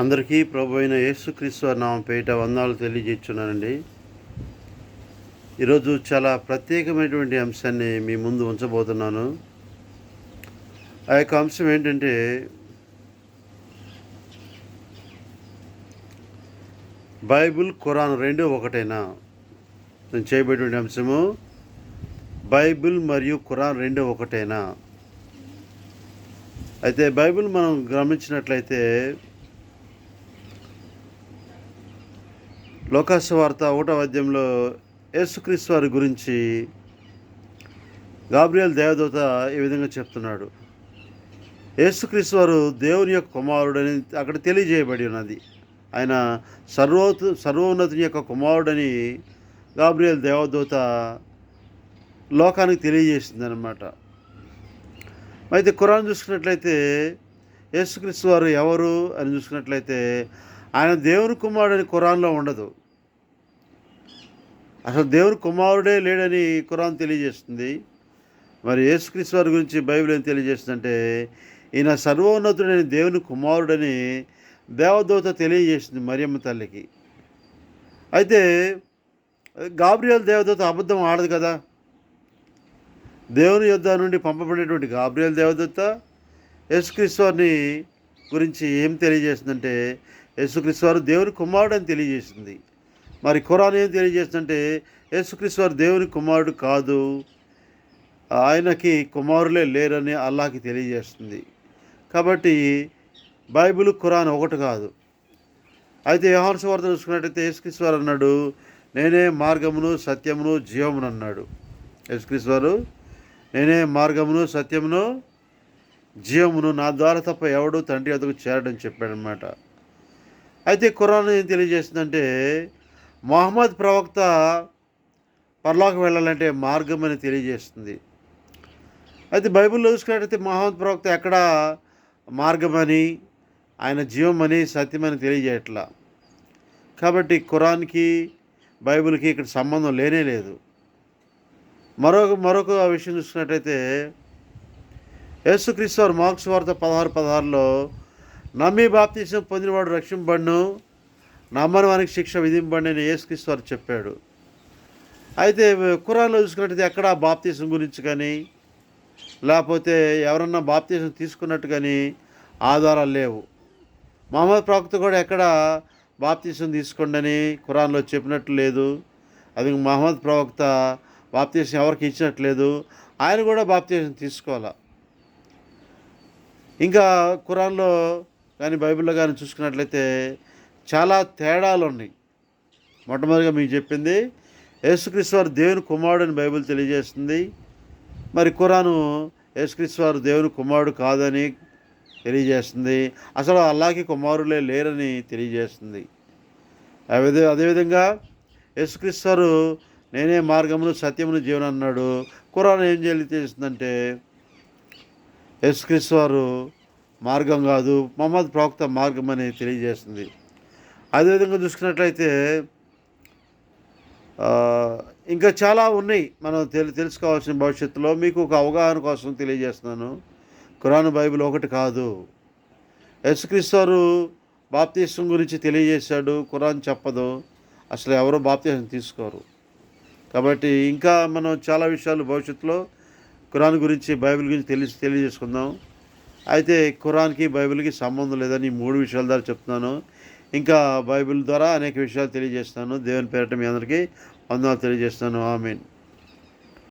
అందరికీ ప్రభు అయిన యేసుక్రీస్తు నామ నామం పేట వందాలు తెలియజేస్తున్నానండి. ఈరోజు చాలా ప్రత్యేకమైనటువంటి అంశాన్ని మీ ముందు ఉంచబోతున్నాను. ఆ యొక్క అంశం ఏంటంటే బైబిల్ ఖురాన్ రెండు ఒకటేనా? నేను చేయబడేటువంటి అంశము బైబిల్ మరియు ఖురాన్ రెండు ఒకటేనా? అయితే బైబిల్ మనం గమనించినట్లయితే లోకాసు వార్త ఒకటో అధ్యాయంలో యేసుక్రీస్తు వారి గురించి గాబ్రియల్ దేవదూత ఈ విధంగా చెప్తున్నాడు. యేసుక్రీస్తు వారు దేవుని యొక్క కుమారుడని అక్కడ తెలియజేయబడి ఉన్నది. ఆయన సర్వో సర్వోన్నతుని యొక్క కుమారుడని గాబ్రియల్ దేవదూత లోకానికి తెలియజేసింది అనమాట అయితే ఖురాన్ చూసుకున్నట్లయితే యేసుక్రీస్తు వారు ఎవరు అని చూసుకున్నట్లయితే ఆయన దేవుని కుమారుడని ఖురాన్లో ఉండదు. అసలు దేవుడు కుమారుడే లేడని కురాన్ తెలియజేస్తుంది. మరి యేసుక్రీస్తు వారి గురించి బైబిల్ ఏం తెలియజేస్తుందంటే ఈయన సర్వోన్నతుడైన దేవుని కుమారుడని దేవదూత తెలియజేసింది మరియమ్మ తల్లికి. అయితే గాబ్రియల్ దేవదూత అబద్ధం ఆడదు కదా? దేవుని యుద్ధ నుండి పంపబడినటువంటి గాబ్రియల్ దేవదూత యేసుక్రీస్తు వారిని గురించి ఏం తెలియజేసిందంటే యేసుక్రీస్తు వారు దేవుని కుమారుడు అని తెలియజేసింది. మరి ఖురాన్ ఏం తెలియజేస్తుందంటే యేసుక్రీస్తు వారు దేవుని కుమారుడు కాదు. ఆయనకి కుమారులే లేరని అల్లాహకి తెలియజేస్తుంది. కాబట్టి బైబిల్ ఖురాన్ ఒకటి కాదు. అయితే యహాన్స్ వార్త చూసుకున్నట్టయితే యేసుక్రీస్తు వారు అన్నాడు నేనే మార్గమును సత్యమును జీవమును అన్నాడు. యేసుక్రీస్తు వారు నేనే మార్గమును సత్యమును జీవమును నా ద్వారా తప్ప ఎవడు తండ్రి అదకు చేరడని చెప్పాడనమాట అయితే ఖురాన్ ఏం తెలియజేస్తుందంటే మొహమ్మద్ ప్రవక్త పరలోకి వెళ్ళాలంటే మార్గం అని తెలియజేస్తుంది. అయితే బైబిల్లో చూసుకున్నట్టయితే మహమ్మద్ ప్రవక్త ఎక్కడ మార్గమని ఆయన జీవమని సత్యమని తెలియజేయట్లా. కాబట్టి ఖురాన్కి బైబిల్కి ఇక్కడ సంబంధం లేనే లేదు. మరొక మరొక విషయం చూసుకున్నట్టయితే యేసుక్రీస్తు వారు మార్క్స్ వార్త పదహారు పదహారులో నమ్మి బాప్తీసం పొందినవాడు రక్షింపబడును. నమ్మని వానికి శిక్ష విధింపండి అని యేసుక్రీస్తు వారు చెప్పాడు. అయితే ఖురాన్లో చూసుకున్నట్టయితే ఎక్కడ బాప్తీసం గురించి కానీ లేకపోతే ఎవరన్నా బాప్తీసం తీసుకున్నట్టు కానీ ఆధారాలు లేవు. మహమ్మద్ ప్రవక్త కూడా ఎక్కడ బాప్తీసం తీసుకోండని కురాన్లో ఖురాన్లో చెప్పినట్టు లేదు. అది మహమ్మద్ ప్రవక్త బాప్తీసం ఎవరికి ఇచ్చినట్లేదు ఆయన కూడా బాప్తీసం తీసుకోవాలా? ఇంకా ఖురాన్లో కానీ బైబిల్లో కానీ చూసుకున్నట్లయితే చాలా తేడాలు ఉన్నాయి మొట్టమొదటిగా మీకు చెప్పింది యేసుక్రీస్తు వారు దేవుని కుమారుడు అని బైబిల్ తెలియజేస్తుంది. మరి ఖురాను యేసుక్రీస్తు వారు దేవుని కుమారుడు కాదని తెలియజేస్తుంది. అసలు అల్లాకి కుమారులే లేరని తెలియజేస్తుంది. అదే అదేవిధంగా యేసుక్రీస్తు వారు నేనే మార్గమును సత్యమును జీవన అన్నాడు. ఖురాన్ ఏం తెలియజేస్తుందంటే యేసుక్రీస్తు వారు మార్గం కాదు మహమ్మద్ ప్రవక్త మార్గం అని తెలియజేస్తుంది. అదేవిధంగా చూసుకున్నట్లయితే ఇంకా చాలా ఉన్నాయి మనం తెలి తెలుసుకోవాల్సిన భవిష్యత్తులో. మీకు ఒక అవగాహన కోసం తెలియజేస్తున్నాను. ఖురాన్ బైబిల్ ఒకటి కాదు. యేసుక్రీస్తు బాప్తీసం గురించి తెలియజేశాడు. ఖురాన్ చెప్పదు. అసలు ఎవరు బాప్తీసం తీసుకోరు. కాబట్టి ఇంకా మనం చాలా విషయాలు భవిష్యత్తులో ఖురాన్ గురించి బైబిల్ గురించి తెలిసి తెలియజేసుకుందాం. అయితే ఖురాన్కి బైబిల్కి సంబంధం లేదని మూడు విషయాల ద్వారా చెప్తున్నాను. ఇంకా బైబిల్ ద్వారా అనేక విషయాలు తెలియజేస్తాను. దేవుని పేరట మీ అందరికీ వందనాలు తెలియజేస్తాను. ఆమెన్.